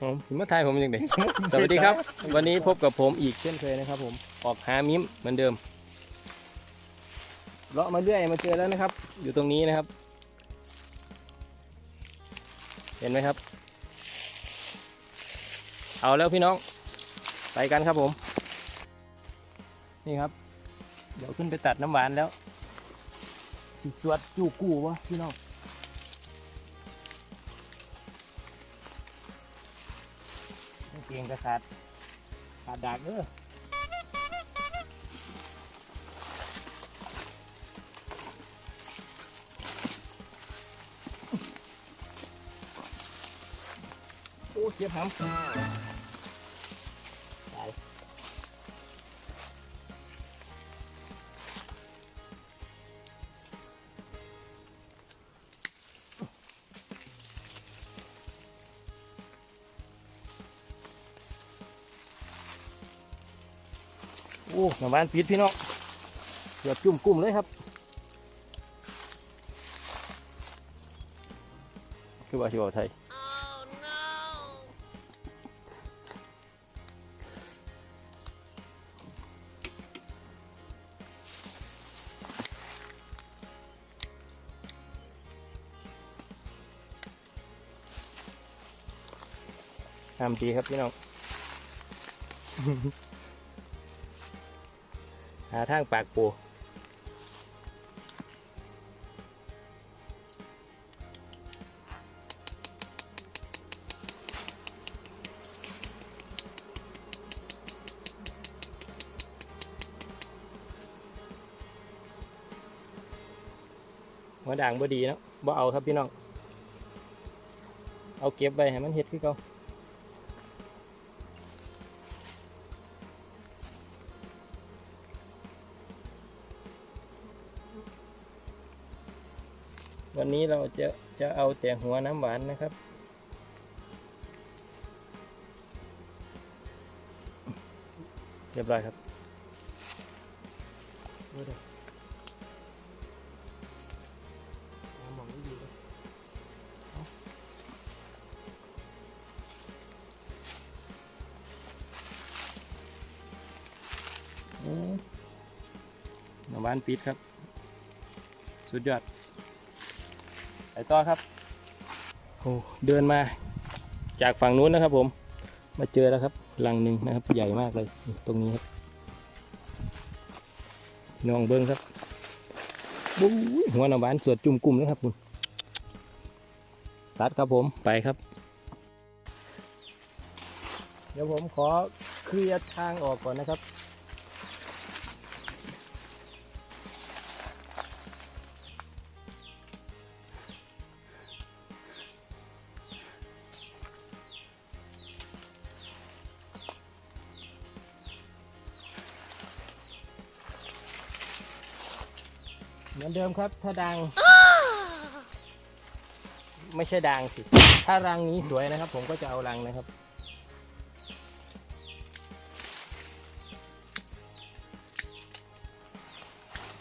ผมมาทายผมยังไงสวัสดีครับ วันนี้พบกับผมอีกเช่นเคยนะครับ ผมออกหามิ้มเหมือนเดิมเลาะมาเรื่อยมาเจอแล้วนะครับ อยู่ตรงนี้นะครับ เห็นไหมครับ เอาแล้วพี่น้องไปกันครับผม นี่ครับ เดี๋ยวขึ้นไปตัดน้ำหวานแล้วสิสวดจูกู้วะพี่น้อง เกียงกระสัดขาดดักเด้อโอ้เจ็บหำ หน้าบ้านปิดพี่น้องเกือบจุ่มกุ้มเลยครับคือว่าชิวาไทยทำดีครับพี่น้อง หาทางปากปูหัวด่างบ่ดีเนาะบ่เอาครับพี่น้อง เอาเก็บไว้ให้มันเห็ดขึ้นเขา วันนี้เราจะจะเอาแต่หัวน้ำหวานนะครับ เรียบร้อยครับดูดิน้ำมองไม่ดีเลยเอาอืมน้ำหวานปิดครับ สุดยอด ไปต่อครับโอ้เดินมาจากฝั่งนู้นนะครับผม มาเจอแล้วครับลังหนึ่งนะครับ ใหญ่มากเลยตรงนี้ครับน้องเบิ้งครับบุ้ยหัวหน้าบ้านสวดจุ่มกลุ่มเลยครับคุณตัดครับผมไปครับ เดี๋ยวผมขอเคลียร์ทางออกก่อนนะครับ มือนเดิมครับ ถ้าดัง ไม่ใช่ดังสิ ถ้ารังนี้สวยนะครับ ผมก็จะเอารังนะครับ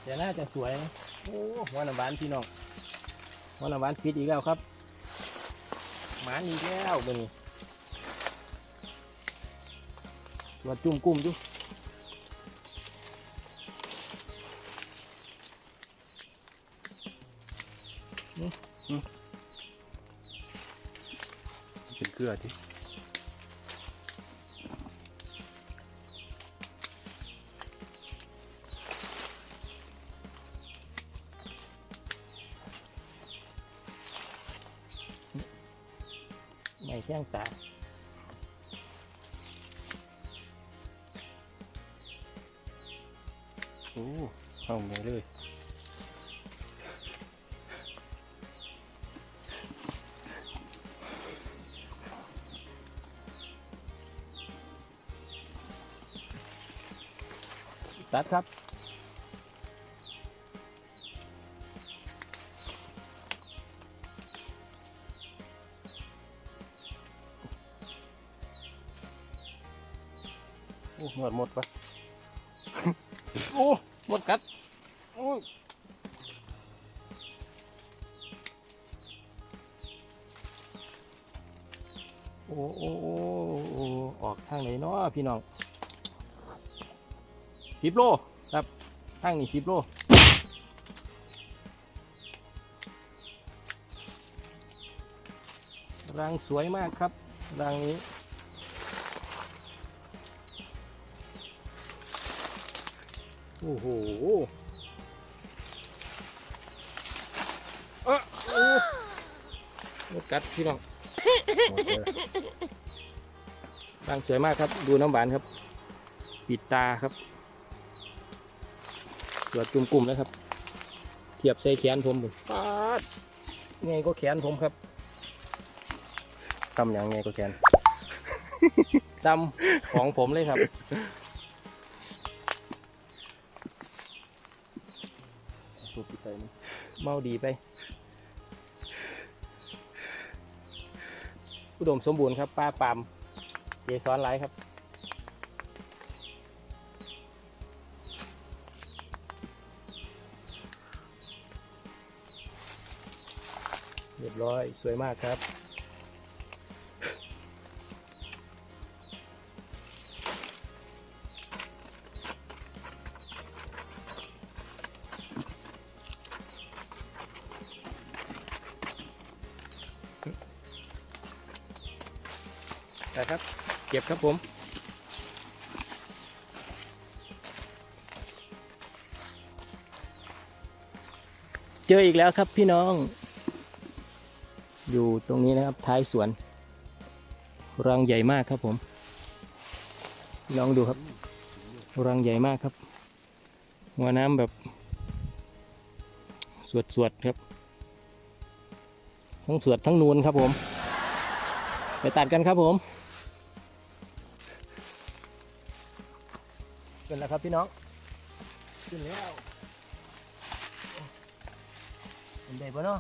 แต่น่าจะสวยนะโอ้หัวหน้าบ้านพี่น้องหัวหน้าบ้านปิดอีกแล้วครับ หมานอีกแล้วเบอนี้ตัวจุ่มกุ้มจุ เป็นเกลือที่ไม่แข้งตาโอ้เข้ามาเลย ตัดครับ โอ้หมดหมดปะโอ้หมดกัดโอ้ยโอ้โอ้โอ้โอ้ออกทางไหนเนาะพี่น้อง สิบโลครับทางนี้สิบโลรังสวยมากครับรังนี้โอ้โหเออโอ้หมดกัดพี่น้องรังสวยมากครับ ดูน้ำหวานครับ ปิดตาครับ สวดจุ่มกลุ่มแล้วครับ เทียบใส่แขนผมผมปาดไงก็แขนผมครับซ้ำยังไงก็แกนซ้ำของผมเลยครับตัวปิดใจมั้ยเมาดีไป อุดมสมบูรณ์ครับป้าปามเยซ้อนไลายครับ ยบร้อยสวยมากครับนะครับ เก็บครับผมเจออีกแล้วครับพี่น้อง อยู่ตรงนี้นะครับท้ายสวน รังใหญ่มากครับผมพี่น้องดูครับ รังใหญ่มากครับ หัวน้ำแบบ สวดๆครับ ทั้งสวดทั้งนูนครับผม ไปตัดกันครับผมขึ้นแล้วครับพี่น้องขึ้นแล้วเป็นได้ปะเนาะ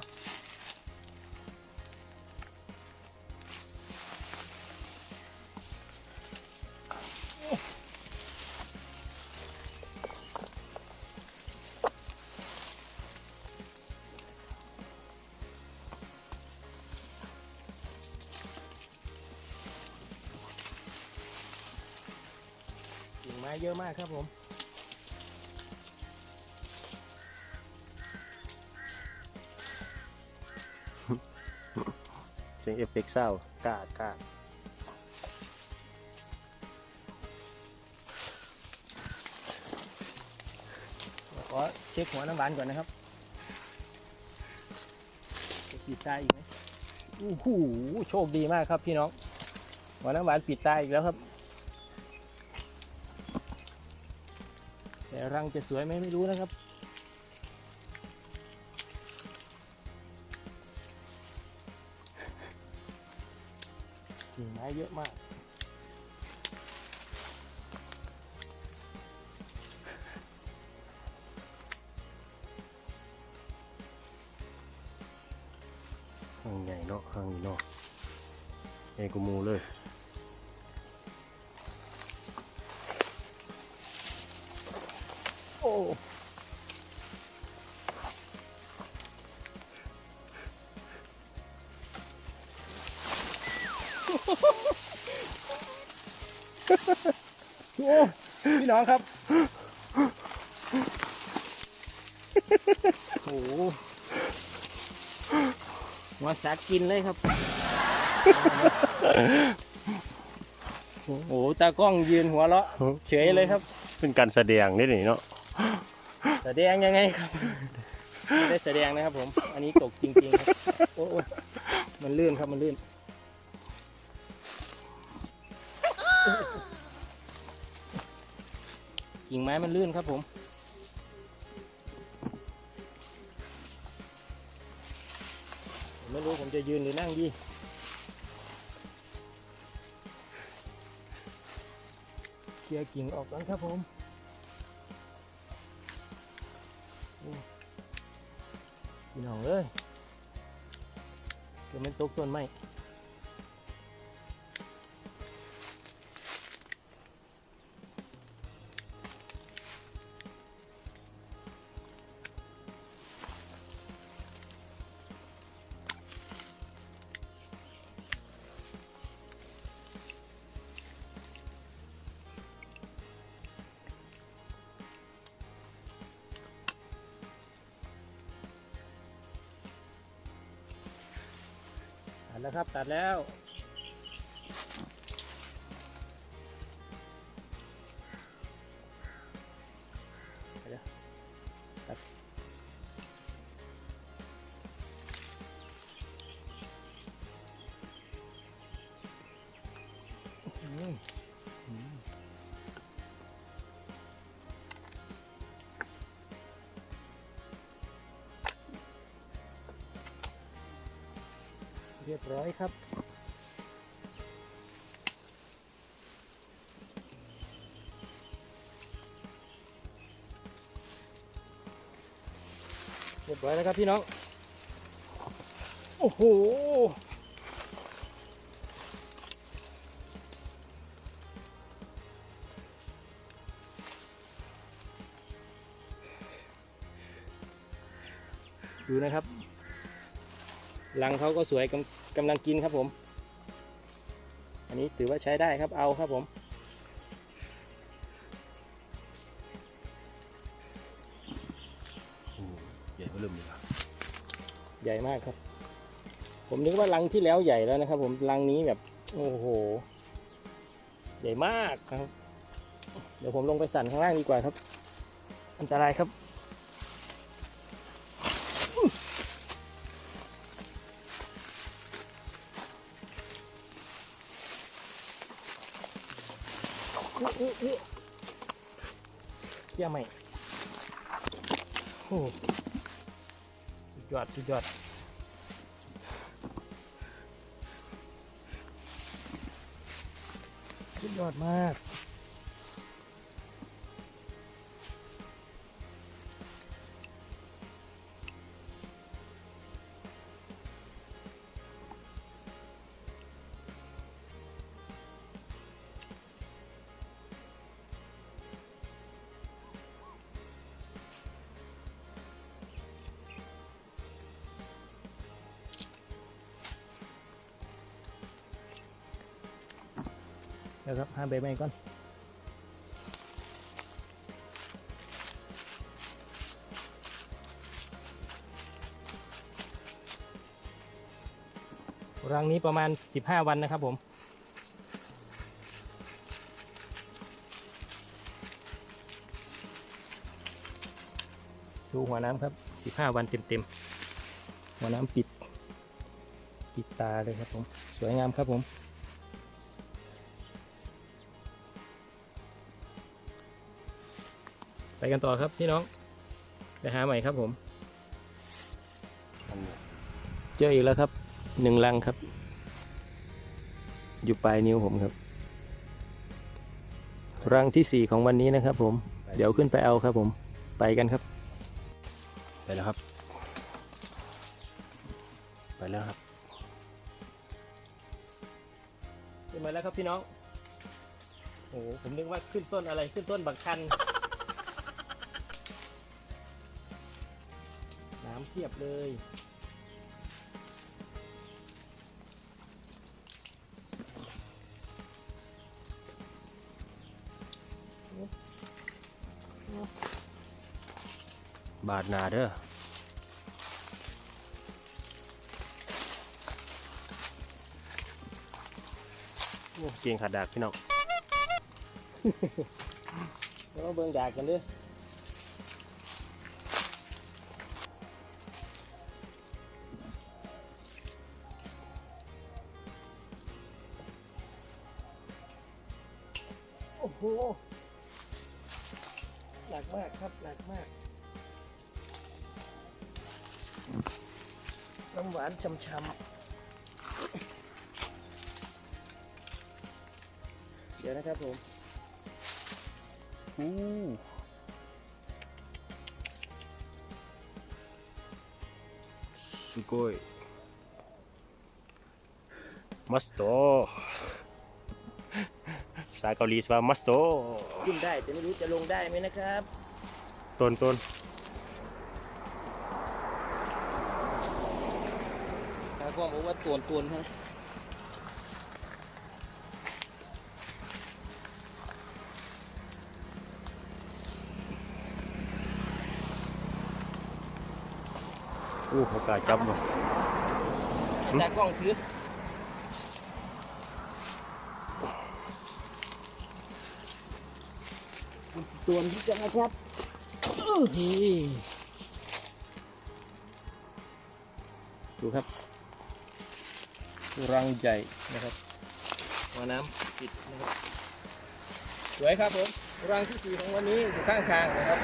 เยอะมากครับผม เสียงเอฟเฟกต์เศร้ากล้ากล้าขอเช็คหัวน้ำหวานก่อนนะครับจะปิดตาอีกไหมโอ้โหโชคดีมากครับพี่น้องหัวน้ำหวานปิดตาอีกแล้วครับ แต่รังจะสวยไหมไม่รู้นะครับ กิ่งไม้เยอะมาก พี่น้องครับ โอ้โหหัวสักกินเลยครับ โอ้โหตากล้องยืนหัวเราะเฉยเลยครับ เป็นการแสดงนี่นี่เนาะแสดงยังไงครับไม่ได้แสดงนะครับผม อันนี้ตกจริงๆครับโอ้โอ้มันลื่นครับมันลื่น กิ่งไม้มันลื่นครับผม ไม่รู้ผมจะยืนหรือนั่งดีเคลียร์กิ่งออกก่อนครับผมพี่น้องเอ้ยเดี๋ยวมันตกต้นไม้ ครับ ตัดแล้ว ตัดอืม รียบร้อยครับ เรียบร้อยแล้วครับพี่น้อง โอ้โห รังเขาก็สวยกำกำลังกินครับผม อันนี้ถือว่าใช้ได้ครับเอาครับผมอืมใหญ่เริ่มเลยครับใหญ่มากครับ ผมนึกว่ารังที่แล้วใหญ่แล้วนะครับ ผมรังนี้แบบโอ้โห ใหญ่มากครับ เดี๋ยวผมลงไปสั่นข้างล่างดีกว่าครับ อันตรายครับ สุดยอด เดี๋ยวครับห้ามใบไม้ก่อนรังนี้ประมาณ 15 วันนะครับผมดูหัวน้ำครับ 15 วันเต็มๆ หัวน้ำปิด ปิดตาเลยครับผม สวยงามครับผม ไปกันต่อครับพี่น้อง ไปหาใหม่ครับผมอันนี้เจออีกแล้วครับหนึ่งลังครับ อยู่ปลายนิ้วผมครับ รังที่สี่ของวันนี้นะครับ ผม เดี๋ยวขึ้นไปเอาครับ ผม ไปกันครับ ไปแล้วครับ ไปแล้วครับขึ้นมาแล้วครับพี่น้อง โอ้โหผมนึกว่าขึ้นต้นอะไรขึ้นต้นบักคัน เทียบเลย บาดหนาเด้อโอ้เกียงขาดดากพี่น้องแล้วมาเบิ่งดากกันเด้อ ช่ำๆ เดี๋ยวนะครับผม อู้すごいมัสโตภาษาเกาหลีว่ามัสโต ขึ้นได้แต่ไม่รู้จะลงได้ไหมนะครับ ต้นต้น กล้องบอกว่าตวนตวนฮะอู้ประกาศจับหน่อยต่กล้องซื้อตวนที่จะนะครับดูครับ รังใหญ่นะครับมาน้ำปิดนะครับสวยครับผมรังที่สี่ของวันนี้อยู่ข้างทางนะครับ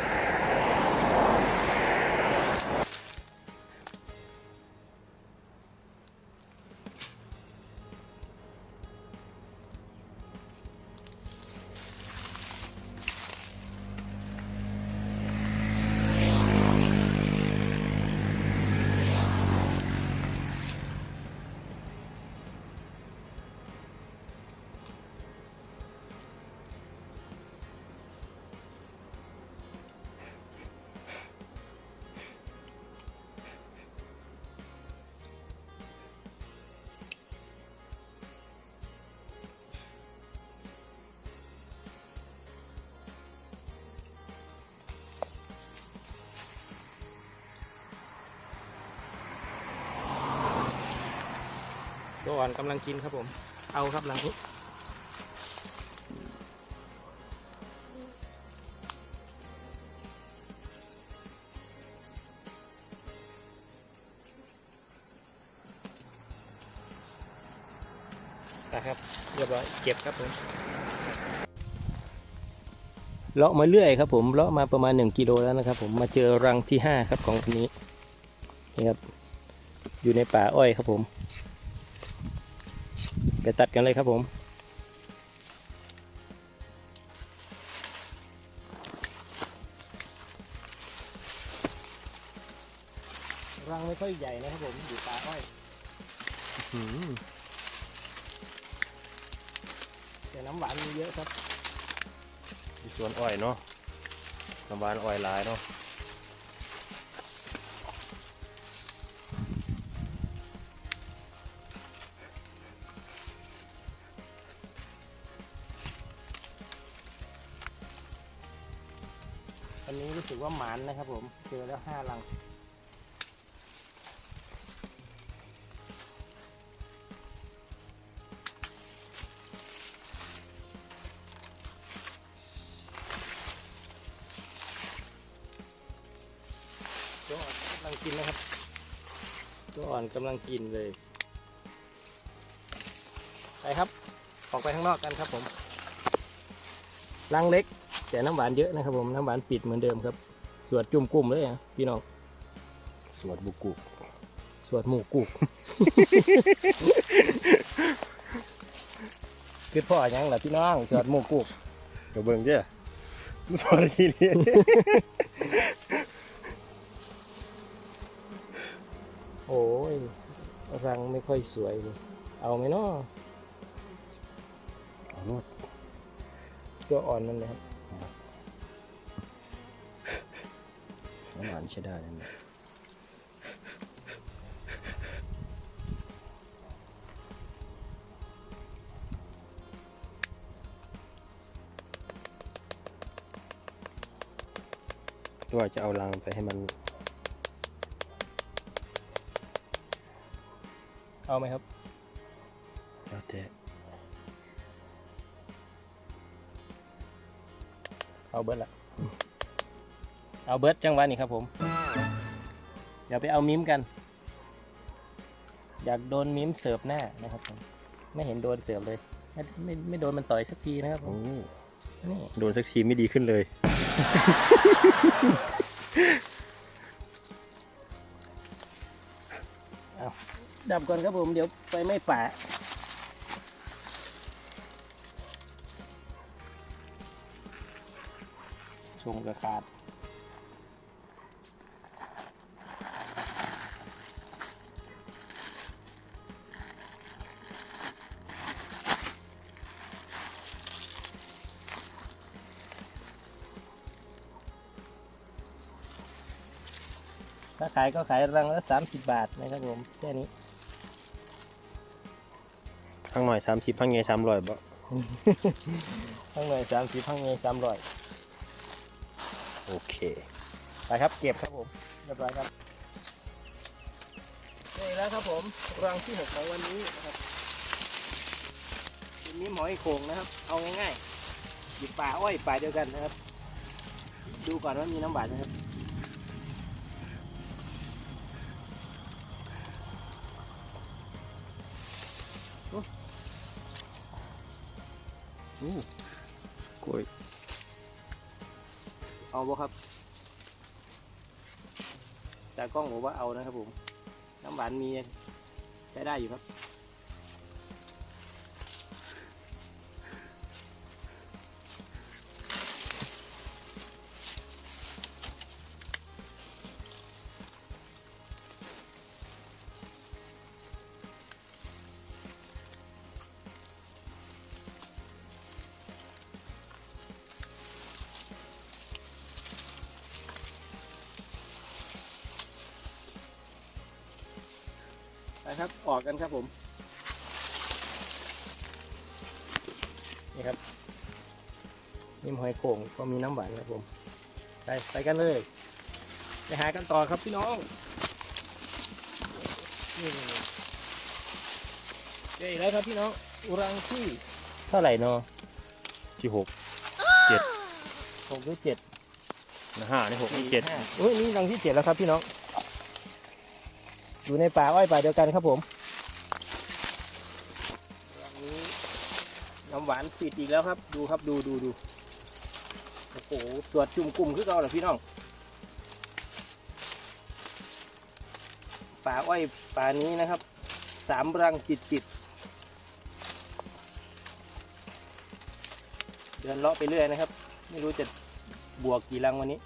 ตัวอ่อนกำลังกินครับผม เอาครับหลังนี้นะครับเรียบร้อยเก็บครับผมเลาะมาเรื่อยครับผมเลาะมาประมาณ 1กิโลแล้วนะครับ ผมมาเจอรังที่ 5 ครับของวันนี้นี่ครับอยู่ในป่าอ้อยครับผม ไปตัดกันเลยครับผม รังไม่ค่อยใหญ่นะครับผม อยู่ป่าอ้อยแต่น้ำหวานมีเยอะครับมีสวนอ้อยเนาะน้ำหวานอ้อยหลายเนาะ ว่าหมานนะครับผม เจอแล้วห้ารัง ตัวอ่อนกำลังกินนะครับ ตัวอ่อนกำลังกินเลย ไปครับ ออกไปข้างนอกกันครับผมรังเล็กแต่น้ำหวานเยอะนะครับผม น้ำหวานปิดเหมือนเดิมครับ สวดจุ่มกุ้มเลยอะพี่น้องสวนบุกุสวดหมู่กุกคือพ่อหยังล่ะพี่น้องสวดหมู่กุกเดี๋ยวเบิ่งเด้อสวนที่นี่โอ้ยรังไม่ค่อยสวยเลยเอาไหมเนาะเอาโลดตัวอ่อนนั่นแหละครับ น้ำหวานใช้ได้นั่นแหละว่าจะเอารังไปให้มัน เอาไหมครับแล้วแต่เอาเบิร์ดละ เอาเบิร์ดจังหวะนี้ครับผม เดี๋ยวไปเอามิมกัน อยากโดนมิมเสิร์ฟหน้านะครับผมไม่เห็นโดนเสิร์ฟเลย ไม่ไม่ไม่โดนมันต่อยสักทีนะครับผโอ้มนี่ โดนสักทีไม่ดีขึ้นเลยดับก่อนครับผมเดี๋ยวไปไม่ป่าชงกระขาดาขายก็ขายรังละสามสิบบาทนะครับผมแค่นี้ข้างหน่อยสามสิบข้างไงสามร้อยบ่ข้างในสามสิบข้างในสามร้อยโอเคไปครับเก็บครับผมเรียบร้อยครับนี่แล้วครับผมรังที่หกของวันนี้นะครับทีนี้หมอยโขงนะครับ เอาง่ายๆอยู่ป่าอ้อยป่าเดียวกันนะครับ ดูก่อนว่ามีน้ำหวานไหมครับ อู้กล้วยเอาบ่ครับแต่กล้องบอกว่าเอานะครับผม น้ำหวานมีใช้ได้อยู่ครับ ครับ ออกกันครับผม นี่ครับนิ่มหอยโข่งก็มีน้ำหวานครับผม ไปไปกันเลย ไปหากันต่อครับพี่น้องนี่เจออีกแล้วครับพี่น้อง อุรังที่เท่าไหร่เนาะที่หกหกหรือเจ็ดนะห้านี่หกนี่เจ็ดห้าอุ้ยนี่รังที่เจ็ดแล้วครับพี่น้อง อยู่ในป่าอ้อยป่าเดียวกันครับผมรังนี้น้ำหวานปิดอีกแล้วครับ ดูครับดูดูดูโอ้โหตรวจจุ่มกลุ่มคือเก่าเหรอพี่น้อง ป่าอ้อยป่านี้นะครับ สามรังจิตจิตเดินเลาะไปเรื่อยนะครับ ไม่รู้จะบวกกี่รังวันนี้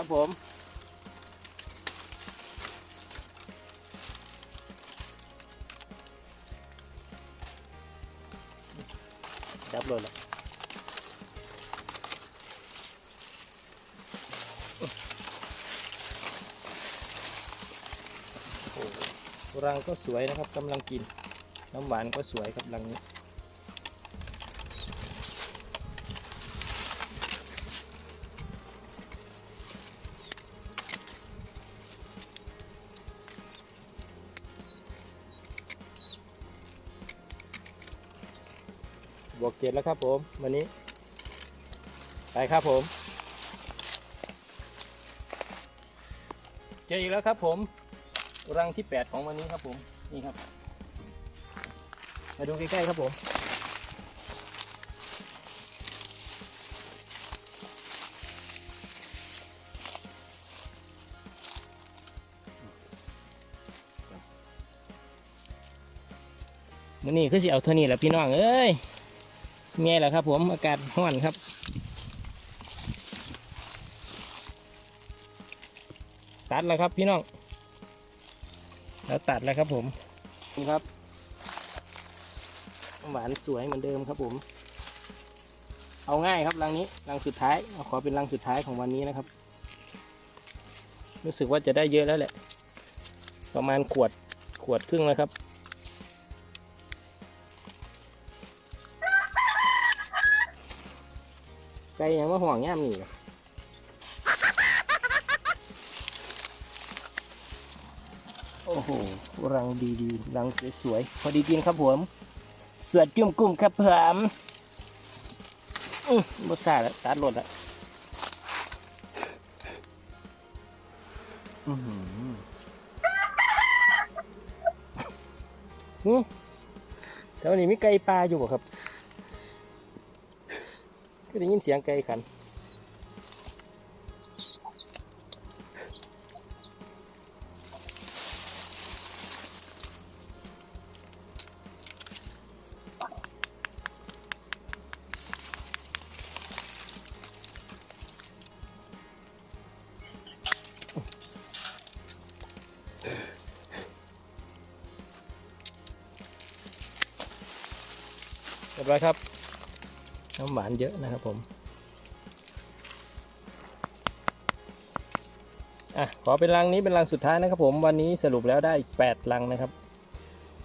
ครับผม ดับเลยละโหรังก็สวยนะครับกำลังกิน น้ำหวานก็สวยครับรังนี้ บวกเจ็ดแล้วครับผมวันนี้ ไปครับผม เจออีกแล้วครับผมรังที่แปดของวันนี้ครับผมนี่ครับ มาดูใกล้ๆครับผมมื่อนี้คือสิเอาเท่านี้แหละพี่น้องเอ้ย เมียแหละครับ ผมอากาศร้อนครับ ตัดแล้วครับพี่น้อง แล้วตัดแล้วครับผมนี่ครับ หวานสวยเหมือนเดิมครับผม เอาง่ายครับรังนี้รังสุดท้ายเอาขอเป็นรังสุดท้ายของวันนี้นะครับ รู้สึกว่าจะได้เยอะแล้วแหละ ประมาณขวดขวดครึ่งแล้วครับ ยังว่าห่วงย่มนี่โอ้โห รังดีๆ รังสวยๆ พอดีกินครับผม สวดจุ่มกุ้มครับผมอืมบดสาแล้วตัดหลดแล้วอือหืออืมแต่วันนี้มีไก่ปลาอยู่บ่ครับ ได้ยินเสียงไกลขัน เยอะนะครับผมอะขอเป็นรังนี้เป็นรังสุดท้ายนะครับผมวันนี้สรุปแล้วได้8รังนะครับ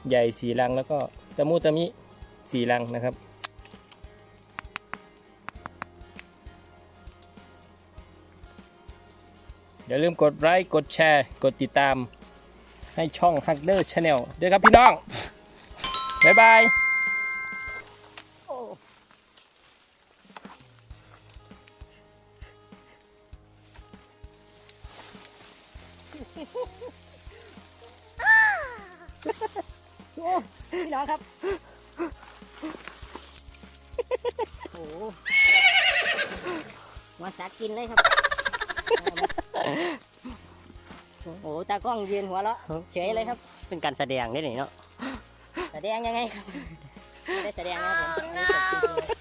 ใหญ่4รังแล้วก็ตะมุตะมิ4รังนะครับอย่าลืมกดไลค์กดแชร์กดติดตามให้ช่อง h u g d e r Channel ด้วยครับพี่น้อง บ๊ายบาย อ้โหตากล้องยืนหัวเราะเฉยเลยครับ เป็นการแสดงได้หนิเนาะแสดงยังไงครับไม่ได้แสดงนะครับผมอันนี้ผม